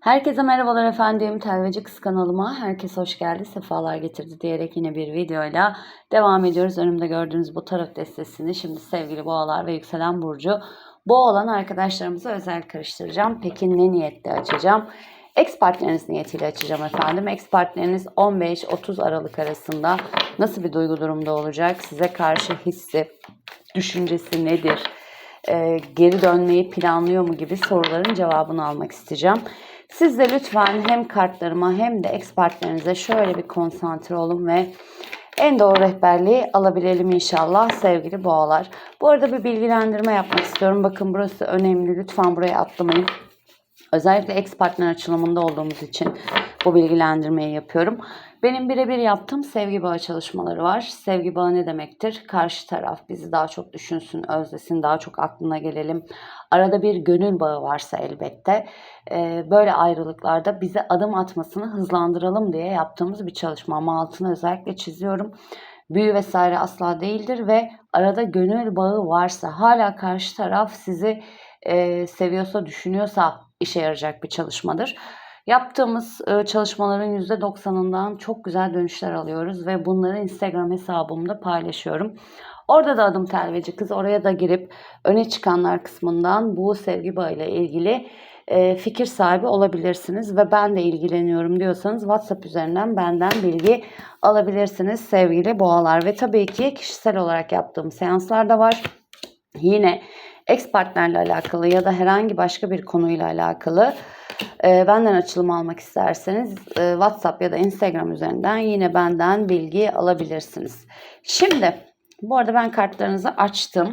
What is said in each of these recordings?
Herkese merhabalar efendim. Telveci Kız kanalıma herkes hoş geldi, sefalar getirdi diyerek yine bir videoyla devam ediyoruz. Önümde gördüğünüz bu tarot destesini şimdi sevgili boğalar ve yükselen burcu boğa olan arkadaşlarımıza özel karıştıracağım. Peki ne niyetle açacağım? Ex partneriniz niyetiyle açacağım efendim. Ex partneriniz 15-30 Aralık arasında nasıl bir duygu durumda olacak? Size karşı hissi, düşüncesi nedir? Ee, geri dönmeyi planlıyor mu gibi soruların cevabını almak isteyeceğim. Siz de lütfen hem kartlarıma hem de ex partnerinize şöyle bir konsantre olun ve en doğru rehberliği alabilelim inşallah sevgili boğalar. Bu arada bir bilgilendirme yapmak istiyorum. Bakın burası önemli. Lütfen buraya atlamayın. Özellikle ex partner açılımında olduğumuz için bu bilgilendirmeyi yapıyorum. Benim birebir yaptığım sevgi bağı çalışmaları var. Sevgi bağı ne demektir? Karşı taraf bizi daha çok düşünsün, özlesin, daha çok aklına gelelim. Arada bir gönül bağı varsa elbette e, böyle ayrılıklarda bize adım atmasını hızlandıralım diye yaptığımız bir çalışma. Ama altını özellikle çiziyorum. Büyü vesaire asla değildir ve arada gönül bağı varsa hala karşı taraf sizi e, seviyorsa, düşünüyorsa işe yarayacak bir çalışmadır. Yaptığımız e, çalışmaların %90'ından çok güzel dönüşler alıyoruz ve bunları Instagram hesabımda paylaşıyorum. Orada da adım telveci kız oraya da girip öne çıkanlar kısmından bu sevgi bağıyla ilgili e, fikir sahibi olabilirsiniz ve ben de ilgileniyorum diyorsanız WhatsApp üzerinden benden bilgi alabilirsiniz sevgili boğalar ve tabii ki kişisel olarak yaptığım seanslar da var. Yine ex partnerle alakalı ya da herhangi başka bir konuyla alakalı e, benden açılım almak isterseniz e, WhatsApp ya da Instagram üzerinden yine benden bilgi alabilirsiniz. Şimdi bu arada ben kartlarınızı açtım.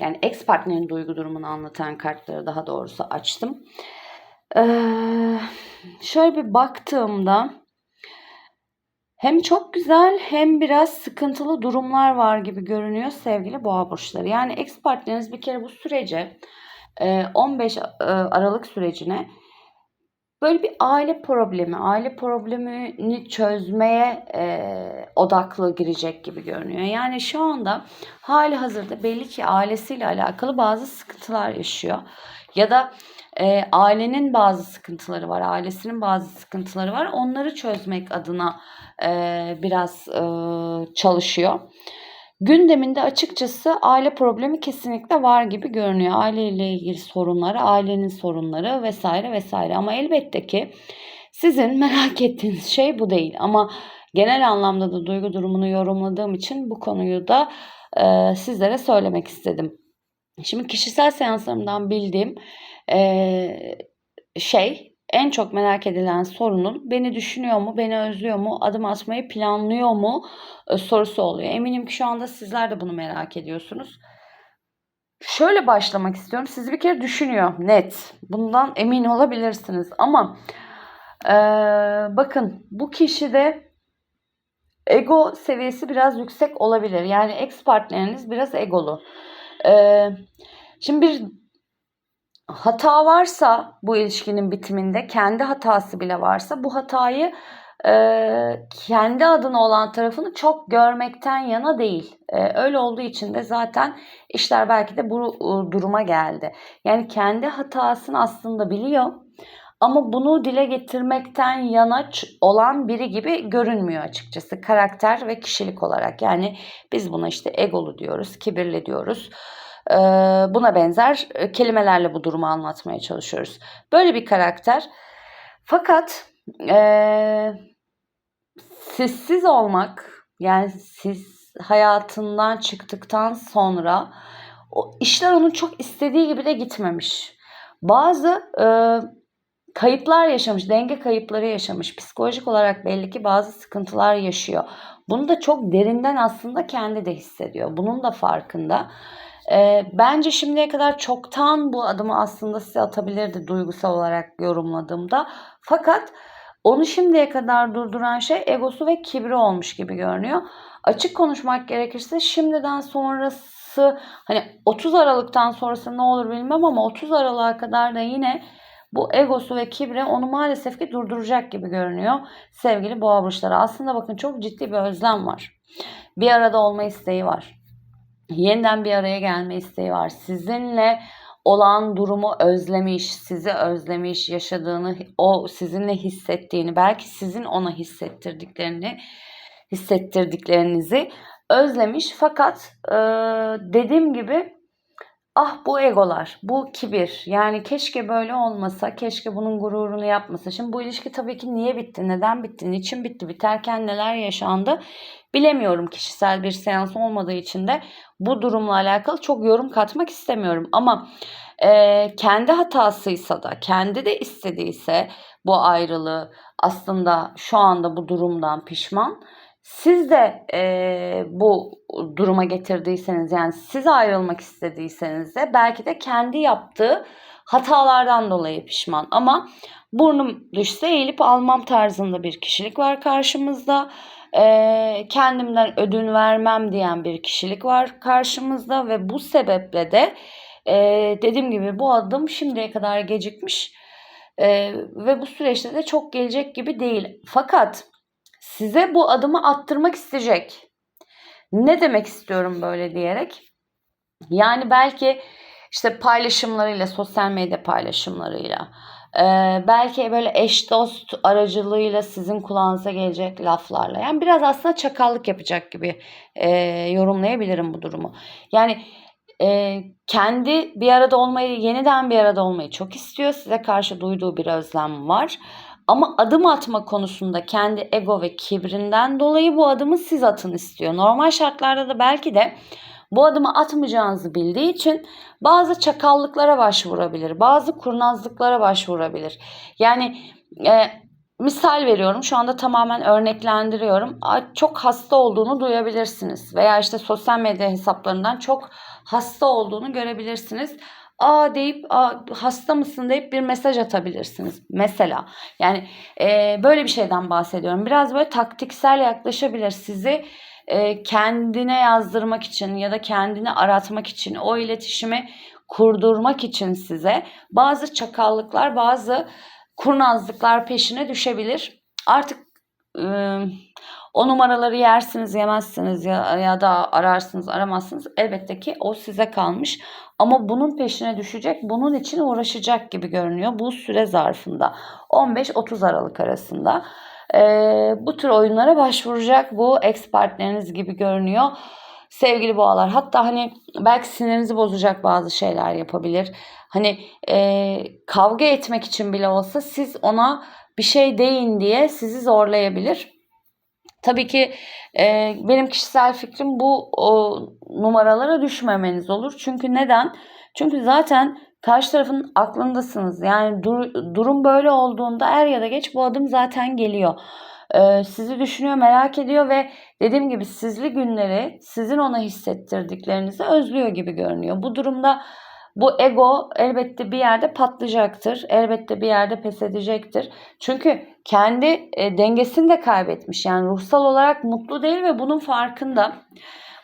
Yani ex partnerin duygu durumunu anlatan kartları daha doğrusu açtım. Ee, şöyle bir baktığımda hem çok güzel hem biraz sıkıntılı durumlar var gibi görünüyor sevgili boğa burçları. Yani ex partneriniz bir kere bu sürece 15 Aralık sürecine böyle bir aile problemi, aile problemini çözmeye odaklı girecek gibi görünüyor. Yani şu anda hali hazırda belli ki ailesiyle alakalı bazı sıkıntılar yaşıyor. Ya da e, ailenin bazı sıkıntıları var, ailesinin bazı sıkıntıları var. Onları çözmek adına e, biraz e, çalışıyor. Gündeminde açıkçası aile problemi kesinlikle var gibi görünüyor. Aileyle ilgili sorunları, ailenin sorunları vesaire vesaire. Ama elbette ki sizin merak ettiğiniz şey bu değil. Ama genel anlamda da duygu durumunu yorumladığım için bu konuyu da e, sizlere söylemek istedim. Şimdi kişisel seanslarımdan bildiğim e, şey en çok merak edilen sorunun beni düşünüyor mu, beni özlüyor mu, adım atmayı planlıyor mu e, sorusu oluyor. Eminim ki şu anda sizler de bunu merak ediyorsunuz. Şöyle başlamak istiyorum. Sizi bir kere düşünüyor net. Bundan emin olabilirsiniz. Ama e, bakın bu kişide ego seviyesi biraz yüksek olabilir. Yani ex partneriniz biraz egolu. E, şimdi bir hata varsa bu ilişkinin bitiminde kendi hatası bile varsa bu hatayı e, kendi adına olan tarafını çok görmekten yana değil. E, öyle olduğu için de zaten işler belki de bu e, duruma geldi. Yani kendi hatasını aslında biliyor ama bunu dile getirmekten yana olan biri gibi görünmüyor açıkçası karakter ve kişilik olarak. Yani biz buna işte egolu diyoruz, kibirli diyoruz buna benzer kelimelerle bu durumu anlatmaya çalışıyoruz. Böyle bir karakter. Fakat e, sessiz olmak yani siz hayatından çıktıktan sonra o işler onun çok istediği gibi de gitmemiş. Bazı e, kayıplar yaşamış, denge kayıpları yaşamış. Psikolojik olarak belli ki bazı sıkıntılar yaşıyor. Bunu da çok derinden aslında kendi de hissediyor. Bunun da farkında. E, bence şimdiye kadar çoktan bu adımı aslında size atabilirdi duygusal olarak yorumladığımda. Fakat onu şimdiye kadar durduran şey egosu ve kibri olmuş gibi görünüyor. Açık konuşmak gerekirse şimdiden sonrası hani 30 Aralık'tan sonrası ne olur bilmem ama 30 Aralık'a kadar da yine bu egosu ve kibri onu maalesef ki durduracak gibi görünüyor sevgili boğa burçları. Aslında bakın çok ciddi bir özlem var. Bir arada olma isteği var yeniden bir araya gelme isteği var. Sizinle olan durumu özlemiş, sizi özlemiş, yaşadığını, o sizinle hissettiğini, belki sizin ona hissettirdiklerini, hissettirdiklerinizi özlemiş. Fakat e, dediğim gibi ah bu egolar, bu kibir. Yani keşke böyle olmasa, keşke bunun gururunu yapmasa. Şimdi bu ilişki tabii ki niye bitti, neden bitti, niçin bitti, biterken neler yaşandı bilemiyorum. Kişisel bir seans olmadığı için de bu durumla alakalı çok yorum katmak istemiyorum. Ama e, kendi hatasıysa da, kendi de istediyse bu ayrılığı aslında şu anda bu durumdan pişman. Siz de e, bu duruma getirdiyseniz yani siz ayrılmak istediyseniz de belki de kendi yaptığı hatalardan dolayı pişman. Ama burnum düşse eğilip almam tarzında bir kişilik var karşımızda. E, kendimden ödün vermem diyen bir kişilik var karşımızda ve bu sebeple de e, dediğim gibi bu adım şimdiye kadar gecikmiş e, ve bu süreçte de çok gelecek gibi değil. Fakat size bu adımı attırmak isteyecek. Ne demek istiyorum böyle diyerek? Yani belki işte paylaşımlarıyla, sosyal medya paylaşımlarıyla, e, belki böyle eş dost aracılığıyla sizin kulağınıza gelecek laflarla. Yani biraz aslında çakallık yapacak gibi e, yorumlayabilirim bu durumu. Yani e, kendi bir arada olmayı, yeniden bir arada olmayı çok istiyor. Size karşı duyduğu bir özlem var. Ama adım atma konusunda kendi ego ve kibrinden dolayı bu adımı siz atın istiyor. Normal şartlarda da belki de bu adımı atmayacağınızı bildiği için bazı çakallıklara başvurabilir, bazı kurnazlıklara başvurabilir. Yani e, misal veriyorum şu anda tamamen örneklendiriyorum. Çok hasta olduğunu duyabilirsiniz veya işte sosyal medya hesaplarından çok hasta olduğunu görebilirsiniz aa deyip aa, hasta mısın deyip bir mesaj atabilirsiniz mesela. Yani e, böyle bir şeyden bahsediyorum. Biraz böyle taktiksel yaklaşabilir sizi e, kendine yazdırmak için ya da kendini aratmak için o iletişimi kurdurmak için size bazı çakallıklar, bazı kurnazlıklar peşine düşebilir. Artık e, o numaraları yersiniz yemezsiniz ya, ya da ararsınız aramazsınız. Elbette ki o size kalmış. Ama bunun peşine düşecek, bunun için uğraşacak gibi görünüyor bu süre zarfında. 15-30 Aralık arasında. Ee, bu tür oyunlara başvuracak bu ex partneriniz gibi görünüyor. Sevgili boğalar hatta hani belki sinirinizi bozacak bazı şeyler yapabilir. Hani e, kavga etmek için bile olsa siz ona bir şey deyin diye sizi zorlayabilir. Tabii ki e, benim kişisel fikrim bu o, numaralara düşmemeniz olur. Çünkü neden? Çünkü zaten karşı tarafın aklındasınız. Yani dur, durum böyle olduğunda er ya da geç bu adım zaten geliyor. Ee, sizi düşünüyor, merak ediyor ve dediğim gibi sizli günleri sizin ona hissettirdiklerinizi özlüyor gibi görünüyor. Bu durumda bu ego elbette bir yerde patlayacaktır. Elbette bir yerde pes edecektir. Çünkü kendi e, dengesini de kaybetmiş. Yani ruhsal olarak mutlu değil ve bunun farkında.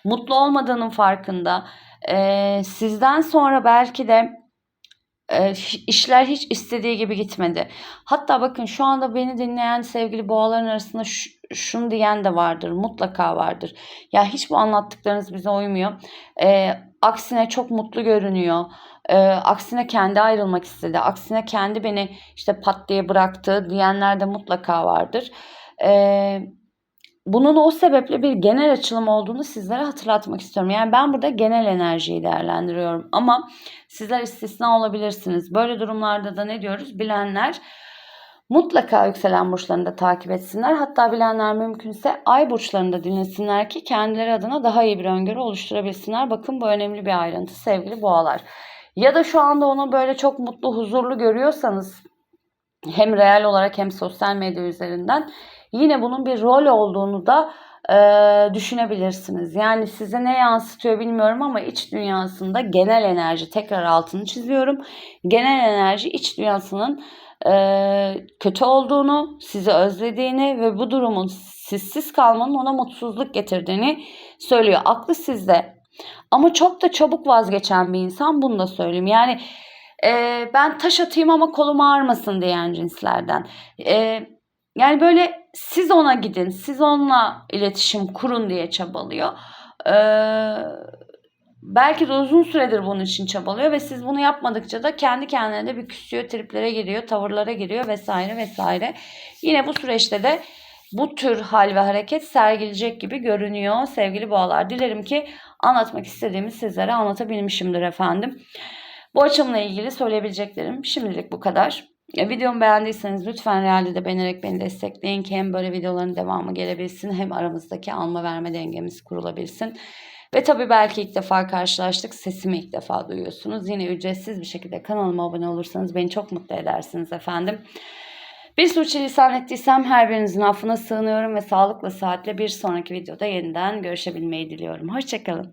Mutlu olmadığının farkında. E, sizden sonra belki de e, işler hiç istediği gibi gitmedi. Hatta bakın şu anda beni dinleyen sevgili boğaların arasında şunu diyen de vardır. Mutlaka vardır. Ya hiç bu anlattıklarınız bize uymuyor. E, aksine çok mutlu görünüyor. E, aksine kendi ayrılmak istedi. Aksine kendi beni işte pat diye bıraktı diyenler de mutlaka vardır. E, bunun o sebeple bir genel açılım olduğunu sizlere hatırlatmak istiyorum. Yani ben burada genel enerjiyi değerlendiriyorum ama sizler istisna olabilirsiniz. Böyle durumlarda da ne diyoruz? Bilenler mutlaka yükselen burçlarını da takip etsinler. Hatta bilenler mümkünse ay burçlarını da dinlesinler ki kendileri adına daha iyi bir öngörü oluşturabilsinler. Bakın bu önemli bir ayrıntı sevgili boğalar. Ya da şu anda onu böyle çok mutlu, huzurlu görüyorsanız hem real olarak hem sosyal medya üzerinden yine bunun bir rol olduğunu da e, düşünebilirsiniz. Yani size ne yansıtıyor bilmiyorum ama iç dünyasında genel enerji tekrar altını çiziyorum. Genel enerji iç dünyasının kötü olduğunu, sizi özlediğini ve bu durumun sizsiz kalmanın ona mutsuzluk getirdiğini söylüyor. Aklı sizde. Ama çok da çabuk vazgeçen bir insan bunu da söyleyeyim. Yani e, ben taş atayım ama kolum ağrımasın diyen cinslerden. E, yani böyle siz ona gidin, siz onunla iletişim kurun diye çabalıyor. Ee, belki de uzun süredir bunun için çabalıyor ve siz bunu yapmadıkça da kendi kendine de bir küsüyor, triplere giriyor, tavırlara giriyor vesaire vesaire. Yine bu süreçte de bu tür hal ve hareket sergileyecek gibi görünüyor sevgili boğalar. Dilerim ki anlatmak istediğimi sizlere anlatabilmişimdir efendim. Bu açımla ilgili söyleyebileceklerim şimdilik bu kadar. E, videomu beğendiyseniz lütfen realde de beğenerek beni destekleyin ki hem böyle videoların devamı gelebilsin hem aramızdaki alma verme dengemiz kurulabilsin. Ve tabii belki ilk defa karşılaştık. Sesimi ilk defa duyuyorsunuz. Yine ücretsiz bir şekilde kanalıma abone olursanız beni çok mutlu edersiniz efendim. Bir sürçülisan ettiysem her birinizin affına sığınıyorum ve sağlıkla saatle bir sonraki videoda yeniden görüşebilmeyi diliyorum. Hoşçakalın.